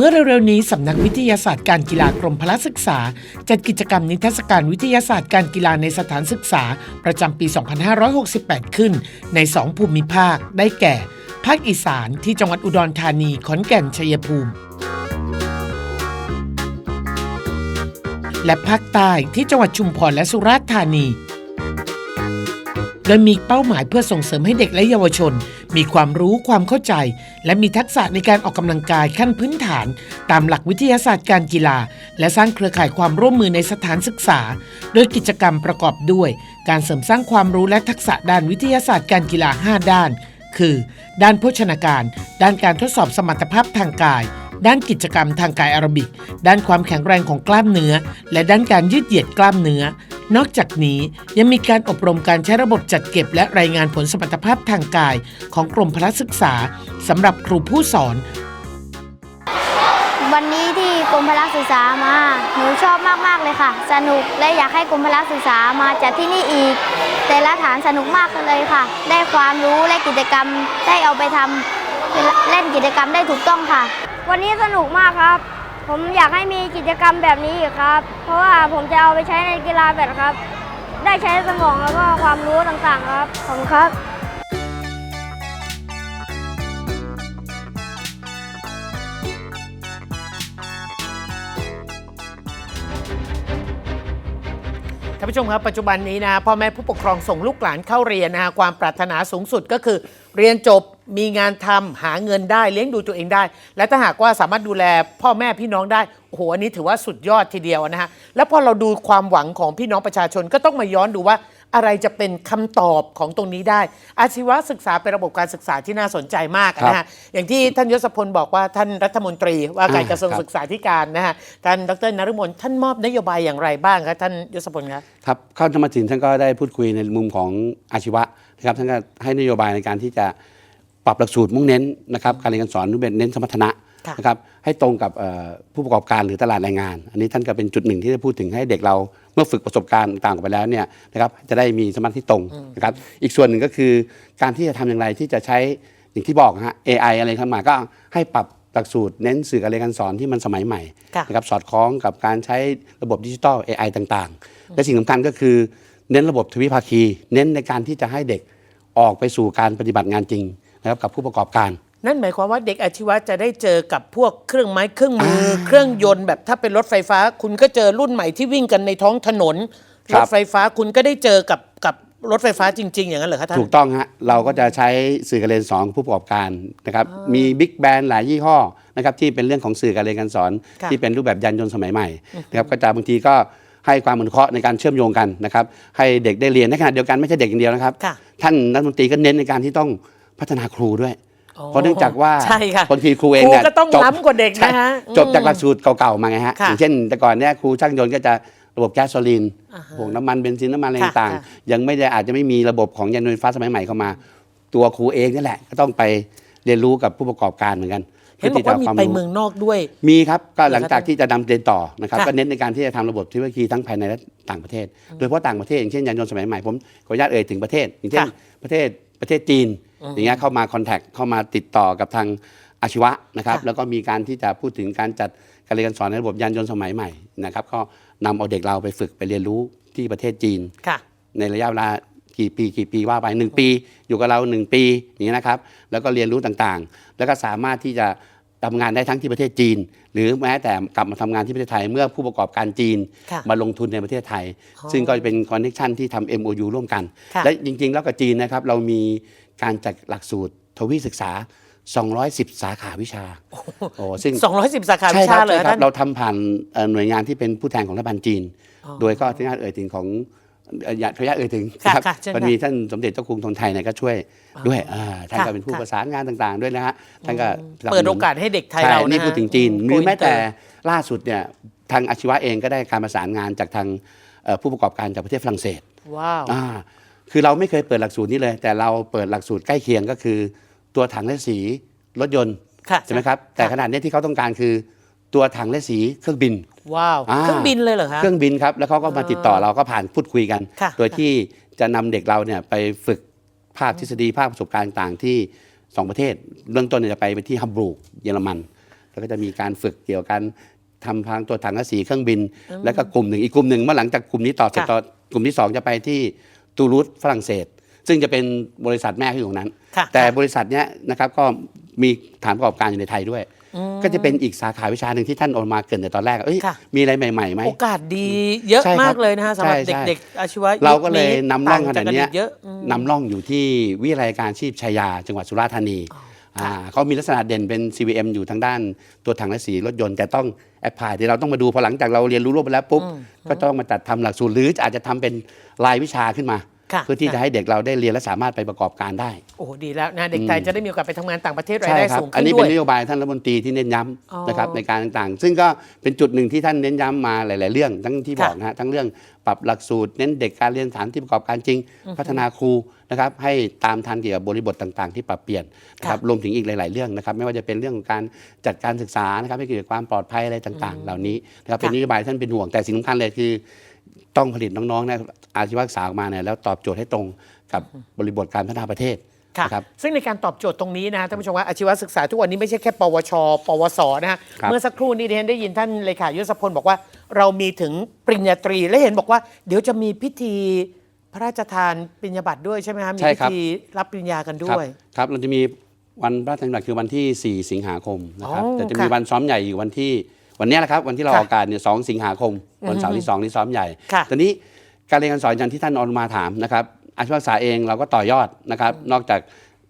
เมื่อเร็วๆนี้สำนักวิทยาศาสตร์การกีฬากรมพละศึกษา จัดกิจกรรมนิทรรศการวิทยาศาสตร์การกีฬาในสถานศึกษา ประจำปี 2568 ขึ้น ใน 2 ภูมิภาค ได้แก่ ภาคอีสานที่จังหวัดอุดรธานี ขอนแก่น ชัยภูมิ และภาคใต้ที่จังหวัดชุมพรและสุราษฎร์ธานี โดยมีเป้าหมายเพื่อส่งเสริมให้เด็กและเยาวชน มีความรู้ความเข้าใจ และมีทักษะในการออกกำลังกายขั้นพื้นฐาน ตามหลักวิทยาศาสตร์การกีฬา และสร้างเครือข่ายความร่วมมือในสถานศึกษา โดยกิจกรรมประกอบด้วย การเสริมสร้างความรู้และทักษะด้านวิทยาศาสตร์การกีฬา 5 ด้าน คือ ด้านโภชนาการ ด้านการทดสอบสมรรถภาพทางกายด้านกิจกรรมทางกายแอโรบิก ด้านความแข็งแรงของกล้ามเนื้อ และด้านการยืดเหยียดกล้ามเนื้อ นอกจากนี้ยังมีการอบรมการใช้ระบบจัดเก็บและรายงานผลสมรรถภาพทางกาย ของกรมพละศึกษาสำหรับครูผู้สอน วันนี้ที่กรมพละศึกษามา หนูชอบมากๆเลยค่ะ สนุกและอยากให้กรมพละศึกษามาจัดที่นี่อีก แต่ละฐานสนุกมากเลยค่ะ ได้ความรู้และกิจกรรมได้เอาไปทำเล่นกิจกรรมได้ถูกต้องค่ะ วันนี้สนุกมากครับ ผมอยากให้มีกิจกรรมแบบนี้อีกครับ เพราะว่าผมจะเอาไปใช้ในกีฬาแบดครับ ได้ใช้สมองแล้วก็ความรู้ต่างๆครับขอบคุณครับท่านผู้ชมครับปัจจุบันนี้นะพ่อแม่ผู้ปกครองส่งลูกหลานเข้าเรียนนะฮะความปรารถนาสูงสุดก็คือเรียนจบ มีงานทำหาเงินได้เลี้ยงดูตัวเองได้ และถ้าหากว่าสามารถดูแลพ่อแม่พี่น้องได้โอ้โหอันนี้ถือว่าสุดยอดทีเดียวนะฮะแล้วพอเราดูความหวังของพี่น้องประชาชนก็ต้องมาย้อนดูว่าอะไรจะเป็นคำตอบของตรงนี้ได้ อาชีวศึกษาเป็นระบบการศึกษาที่น่าสนใจมากนะฮะอย่างที่ท่านยศพลบอกว่าท่านรัฐมนตรีว่าการอ่ากระทรวงครับศึกษาธิการนะฮะท่านดรนฤมลท่านมอบนโยบายอย่างไรบ้างครับท่านยศพลครับครับเข้าธรรมถินท่านก็ได้พูดคุยในมุมของอาชีวะนะครับท่านก็ให้นโยบายในการที่จะ ปรับหลักสูตรมุ่งเน้นนะครับการเรียนการสอนรูปแบบเน้นสมรรถนะค่ะนะครับให้ตรงกับเอ่อผู้ประกอบการหรือตลาดแรงงาน อันนี้ท่านก็เป็นจุดหนึ่งที่ได้พูดถึงให้เด็กเราเมื่อฝึกประสบการณ์ต่างๆออกไปแล้วเนี่ยนะครับจะได้มีสมาธิที่ตรงนะครับอีกส่วนหนึ่งก็คือการที่จะทำอย่างไรที่จะใช้อย่างที่บอกนะฮะ AI อะไรเข้ามาก็ให้ปรับหลักสูตรเน้นสื่อการเรียนการสอนที่มันสมัยใหม่ค่ะนะครับสอดคล้องกับการใช้ระบบดิจิทัล AI ต่างๆ และสิ่งสำคัญก็คือเน้นระบบทวิภาคี เน้นในการที่จะให้เด็กออกไปสู่การปฏิบัติงานจริง นะครับกับผู้ประกอบการ นั่นหมายความว่าเด็กอาชีวะจะได้เจอกับพวกเครื่องไม้เครื่องมืออาเครื่องยนต์แบบถ้าเป็นรถไฟฟ้า คุณก็เจอรุ่นใหม่ที่วิ่งกันในท้องถนนครรับถไฟฟ้าคุณก็ได้เจอกับกับรถไฟฟ้าจริง ๆ อย่างนั้นเหรอคะท่านถูกต้องฮะเราก็จะใช้สื่อการเรียนสอนของผู้ประกอบการนะครับมีบิ๊กแบรนด์หลายยี่ห้อนะครับที่เป็นเรื่องของสื่อการเรียนการสอนค่ะที่เป็นรูปแบบยานยนต์สมัยใหม่นะครับก็จะบางทีก็ให้ความอนุเคราะห์ในการเชื่อมโยงกันนะครับให้เด็กได้เรียนในขณะเดียวกันไม่ใช่เด็กอย่างเดียวนะครับค่ะท่านรัฐมนตรีก็เน้นในการที่ต้อง พัฒนาครูด้วยอ๋อเพราะเนื่องจากว่าใช่ค่ะบางทีครูเองครูเนี่ยก็ต้องจบล้ำกว่าเด็กนะฮะใช่จบอืมจากหลักสูตรเก่าๆมาไงฮะค่ะอย่างเช่น แต่ก่อนเนี่ยครูช่างยนต์ก็จะระบบแก๊สโซลีนอ่าฮะพวกน้ำมันเบนซินน้ำมันอะไรค่ะต่างค่ะๆยังไม่ได้อาจจะไม่มีระบบของยานยนต์ไฟฟ้าสมัยใหม่เข้ามา ตัวครูเองนี่แหละก็ต้องไปเรียนรู้กับผู้ประกอบการเหมือนกันเห็นบอกว่ามีไปเมืองนอกด้วย มีครับก็หลังจากที่จะนำเรียนต่อนะครับค่ะก็เน้นในการที่จะทำระบบเทคโนโลยีทั้งภายในและต่างประเทศ โดยเฉพาะต่างประเทศอย่างเช่นยานยนต์สมัยใหม่ผมขออนุญาตเอ่ยถึงประเทศ อย่างเช่นค่ะประเทศประเทศจีน อย่างเงี้ยเข้ามาคอนแทคเข้ามาติดต่อกับทางอาชีวะนะครับค่ะ แล้วก็มีการที่จะพูดถึงการจัดการเรียนการสอนในระบบยานยนต์สมัยใหม่นะครับก็นำเอาเด็กเราไปฝึกไปเรียนรู้ที่ประเทศจีน ค่ะ ในระยะเวลากี่ปีกี่ปีว่าไปหนึ่งปี อยู่กับเราหนึ่งปีอย่างนี้ยนะครับ แล้วก็เรียนรู้ต่างๆ แล้วก็สามารถที่จะทำงานได้ทั้งที่ประเทศจีน หรือแม้แต่กลับมาทำงานที่ประเทศไทย เมื่อผู้ประกอบการจีนค่ะมาลงทุนในประเทศไทย อ๋อซึ่งก็เป็นคอนเนคชันที่ทำ MOU ร่วมกัน ค่ะ และจริงๆ แล้วกับจีนนะครับเรามี การจัดหลักสูตรทวีศึกษา 210 สาขาวิชาโอ้ซึ่ง210 สาขาวิใช่คชารับเลยใช่ครัท่าบนเราทำผ่านเอ่อหน่วยงานที่เป็นผู้แทนของรัฐบาลจีนอ๋อโดยก็ที่น่าเอ่ยถึงของเอ่ออย่าขออนุญาตเอ่ยถึงค่ะครับค่ะเชิญมันค่ะมีท่านสมเด็จเจ้ากรุงธงไทยเนี่ยก็ช่วยด้วยาท่านค่ะก็เป็นผู้ค่ะประสานงานต่างๆ ด้วยนะฮะท่านก็สนับสนุนเปิดโอกาสให้เด็กไทยใช่เรานะนี่พูดถึงจีนอืหรือแม้แต่โกอินเตล่าสุดเนี่ยทางอาชีวะเองก็ได้การประสานงานจากทางเอ่อผู้ประกอบการจากประเทศฝรั่งเศสว้าวอ่า คือเราไม่เคยเปิดหลักสูตรนี้เลย แต่เราเปิดหลักสูตรใกล้เคียงก็คือ ตัวถังและสีรถยนต์ค่ะใช่ไหมครับแต่ขนาดนี้ที่เขาต้องการคือ ตัวถังและสีเครื่องบิน ว้าว อ่า เครื่องบินเลยเหรอคะ เครื่องบินครับ แล้วเขาก็มาติดต่อเราก็ผ่านพูดคุยกัน ค่ะโดยที่จะนำเด็กเราเนี่ยไปฝึกภาคทฤษฎีภาคประสบการณ์ต่างๆที่สองประเทศเบื้องต้นเนี่ยจะไปไปที่ฮัมบูร์กเยอรมันก็จะมีการฝึกเกี่ยวกับการทำทางตัวถังกระสีเครื่องบิน แล้วก็กลุ่มหนึ่งอีกกลุ่มหนึ่งเมื่อหลังจากกลุ่มนี้ต่อเสร็จค่ะ ต่อกลุ่มที่สองจะไปที่ ตูรูสฝรั่งเศส ซึ่งจะเป็นบริษัทแม่ที่อยู่ตรงนั้นค่ะแต่ค่ะบริษัทเนี้ยนะครับก็มีฐานประกอบการอยู่ในไทยด้วย ก็จะเป็นอีกสาขาวิชาหนึ่งที่ท่านโออกมาเกรินในตอนแรกเอ้ยค่ะมีอะไรใหม่ๆไหมโอกาสดีเยอะใช่ครับมากเลยนะฮะสำหรับใช่ใช่เด็กๆอาชีวะเราก็เลยคนำร่องขต่นาดจกเนี้ยเยอะอืมนำร่องอยู่ที่วิทยาลัยการอาชีพชายา จังหวัดสุราษฎร์ธานีา เขามีลักษณะเด่นเป็น CVM อยู่ทางด้านตัวถังและสีรถยนต์ แต่ต้องแอพพลายที่เราต้องมาดูพอหลังจากเราเรียนรู้รวบไปแล้วปุ๊บก็ต้องมาจัดทำหลักสูตรหรืออาจจะทำเป็นรายวิชาขึ้นมาค่ะ เพื่อที่ค่ะจะให้เด็กเราได้เรียนและสามารถไปประกอบการได้โอ้โหดีแล้วนะเด็กไทยจะได้มีโอกาสไปทำงานต่างประเทศรายใช่ได้ครับสูงอันขึ้นนี้ด้วเป็นยนโยบายท่านรัฐมนตรีที่เน้นย้อ๋อำนะครับในการต่างๆ ซึ่งก็เป็นจุดหนึ่งที่ท่านเน้นย้ำมาหลาย ๆ เรื่องทั้งที่บค่ะอกนะฮะทั้งเรื่องปรับหลักสูตร เน้นเด็กการเรียนสถานที่ประกอบการจริง พัฒนาครูนะครับให้ตามทันเกี่ยวกับบริบทต่างๆ ที่ปรับเปลี่ยนนะครับรวมถึงอีกหลาย ๆ เรื่องนะครับไม่ว่าจะเป็นเรื่องของการจัดการศึกษานะครับให้เกิดความปลอดภัยอะไรต่างๆ เหล่านี้นะครับเป็นนโยบายท่านเป็นห่วงแต่สิ่งสำคัญเลยคือ ต้องผลิตน้องๆนะอาชีวศึกษาออกมาเนี่ยแล้วตอบโจทย์ให้ตรงกับบริบทการพัฒนาประเทศค่ะนะครับ ซึ่งในการตอบโจทย์ตรงนี้นะท่านผู้ชมว่าอาชีวศึกษาทุกวันนี้ไม่ใช่แค่ ปวช ปวส นะฮะ ครับ เมื่อสักครู่นี้ดิฉันได้ยินท่านเลขายศพลบอกว่า เรามีถึงปริญญาตรี และเห็นบอกว่า เดี๋ยวจะมีพิธีพระราชทานปริญญาบัตรด้วยใช่ไหมคะมีใช่พิครับธีรับปริญญากันคด้รับวยครับ เราจะมีวันพระราชทานบัตรคือวันที่ 4 สิงหาคมนะครับ อ๋อแต่จะค่ะมีวันซ้อมใหญ่อยู่วันที่ วันเนี้ยแหละครับวันที่เราค่ะออกอากาศเนี่ยสสิงหาคมวันเสาร์ที่2ที่ซ้อมใหญ่ค่ะตอนนี้การเรียนการสอนอย่างที่ท่านออนมาถามนะครับอาชีวศึกษาเองเราก็ต่อยอดนะครับ นอกจาก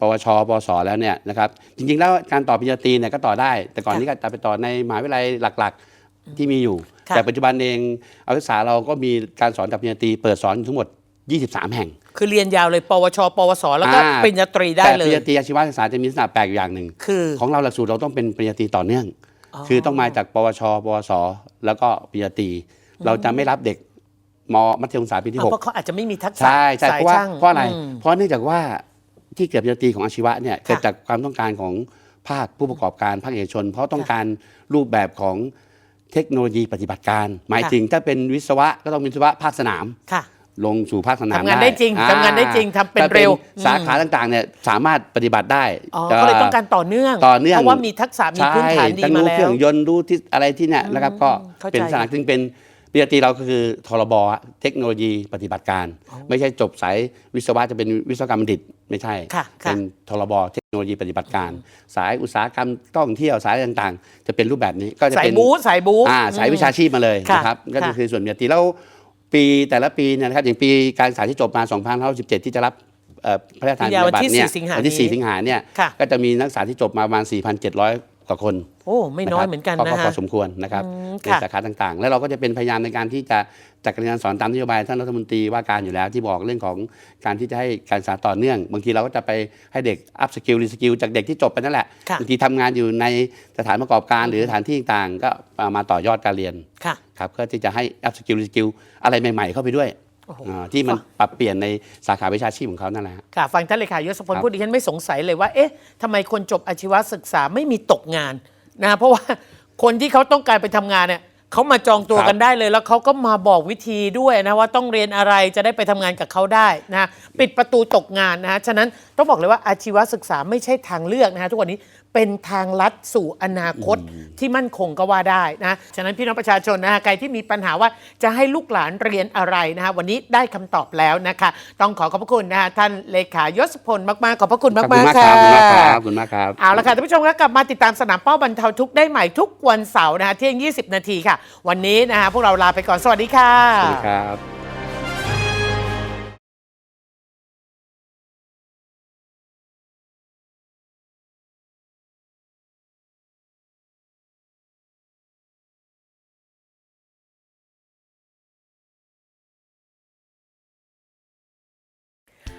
ปวชปวสแล้วเนี่ยนะครับ จริงๆ แล้วการต่อปริญญาตรีเนี่ยก็ต่อได้ แต่ก่อนค่ะนี้ก็จะไปต่อในมหาวิทยาลัยหลักๆที่มีอยู่ค่ะแต่ปัจจุบันเองอาชีวศึกษาเราก็มีการสอนกับปริญญาตรีเปิดสอนอยู่ทั้งหมด 23 แห่ง คือเรียนยาวเลย ปวช ปวส แล้วก็อ่าปริญญาตรีได้แต่เลปริยญญาตรีอาชีวศึกษาจะมีลักษณะแปลกอยู่อย่างหนึ่งคือของเราหลักสูตรเราต้องเป็นปริญญาตรีต่อเนื่องอ๋อ คือต้องมาจากปวช ปวส แล้วก็ปริญญาตรีเราจะไม่รับเด็กมมัธยมศึกษาปีที่เอาหกเพราะเขาอาจจะไม่มีทักษะใช่ใช่สายเพราะว่าช่างเพราะอะไรอืมเพราะเนื่องจากว่าที่เกิดปริญญาตรีของอาชีวะเนี่ยเกิดค่ะจากความต้องการของภาคผู้ประกอบการภาคเอกชน เพราะต้องการรูปแบบของเทคโนโลยีปฏิบัติการ หมายค่ะถึงถ้าเป็นวิศวะก็ต้องเป็นวิศวะภาคสนามค่ะ ลงสู่ภาคสนามทำงานได้จริงอ่ทำงานได้จริงทำเป็นถ้าเร็วสาขาต่างๆเนี่ยสามารถปฏิบัติได้อ๋อก็เลยต้องการต่อเนื่องต่อเนื่องเพราะว่ามีทักษะมีพื้นฐานดีใช่ทั้งมารู้แล้เครื่วองยนต์รู้ที่อะไรที่เนี่ยนะครับก็เข้าใจเป็นสถานซึ่งเป็นปริญญาตรีเราก็คือทรบเทคโนโลยีปฏิบัติการ ไม่ใช่จบสายวิศวะจะเป็นวิศวกรรมบัณฑิตไม่ใช่ค่ะค่ะเป็นทรบเทคโนโลยีปฏิบัติการ สายอุตสาหกรรมท่องเที่ยวสายต่างๆ จะเป็นรูปแบบนี้ก็จะสายเป็นบู๊สายบู๊อ่าสายวิชาชีพมาเลยค่ะนะครับก็ค่ะคือส่วนปริญญาตรีแล้ว ปีแต่ละปีเนี่ยนะครับอย่างปีการศึกษาที่จบมา2517 ที่จะรับเอ่อพระราชทานปริญญาบัตรเนี่ยวันที่ 4 สิงหาวันที่นี้4สิงหาเนี่ยค่ะก็จะมีนักศึกษาที่จบมาประมาณ 4,700 กว่าคนโอ้ไม่น้อยเหมือนกันก็นะก็พฮะอสมควรนะครับอืมในค่ะสาขาต่างๆ แล้วเราก็จะเป็นพยายามในการที่จะจัดการเรียนการสอนตามนโยบายท่านรัฐมนตรีว่าการอยู่แล้วที่บอกเรื่องของการที่จะให้การศึกษาต่อเนื่อง บางทีเราก็จะไปให้เด็กอัพสกิลรีสกิลจากเด็กที่จบไปนั่นแหละค่ะบางทีทำงานอยู่ในสถานประกอบการหรือสถานที่ต่างๆก็เอามาต่อยอดการเรียนค่ะครับเพื่อที่จะให้อัพสกิลรีสกิลอะไรใหม่ ๆ เข้าไปด้วยโอ้โหอ่า ที่มันปรับเปลี่ยนในสาขาวิชาชีพของเขานั่นแหละฮะค่ะฟังท่านเลขายศพลครับพูดดิฉันไม่สงสัยเลยว่าเอ๊ะทำไมคนจบอาชีวศึกษาไม่มีตกงานนะเพราะว่าคนที่เขาต้องการไปทำงานเนี่ยเขามาจองตัวกันได้เลย แล้วเขาก็มาบอกวิธีด้วยนะว่าต้องเรียนอะไรจะได้ไปทำงานกับเขาได้นะปิดประตูตกงานนะฮะฉะนั้นต้องบอกเลยว่าอาชีวศึกษาไม่ใช่ทางเลือกนะฮะทุกวันนี้ เป็นทางลัดสู่อนาคตที่มั่นคงก็ว่าได้นะ ฉะนั้นพี่น้องประชาชนนะฮะใครที่มีปัญหาว่าจะให้ลูกหลานเรียนอะไรนะฮะวันนี้ได้คำตอบแล้วนะคะ ต้องขอขอบพระคุณนะฮะท่านเลขายศพลมากๆขอบพระคุณขอบมากคุณๆมากคค่ะรับขอบคุณมากครับขอบคุณมากครับ เอาละค่ะท่านผู้ชมครับกลับมาติดตามสนามเป้าบรรเทาทุกข์ได้ใหม่ทุกวันเสาร์นะฮะเที่ยง 20 นาทีค่ะ วันนี้นะฮะพวกเราลาไปก่อนสวัสดีค่ะ สวัสดีครับ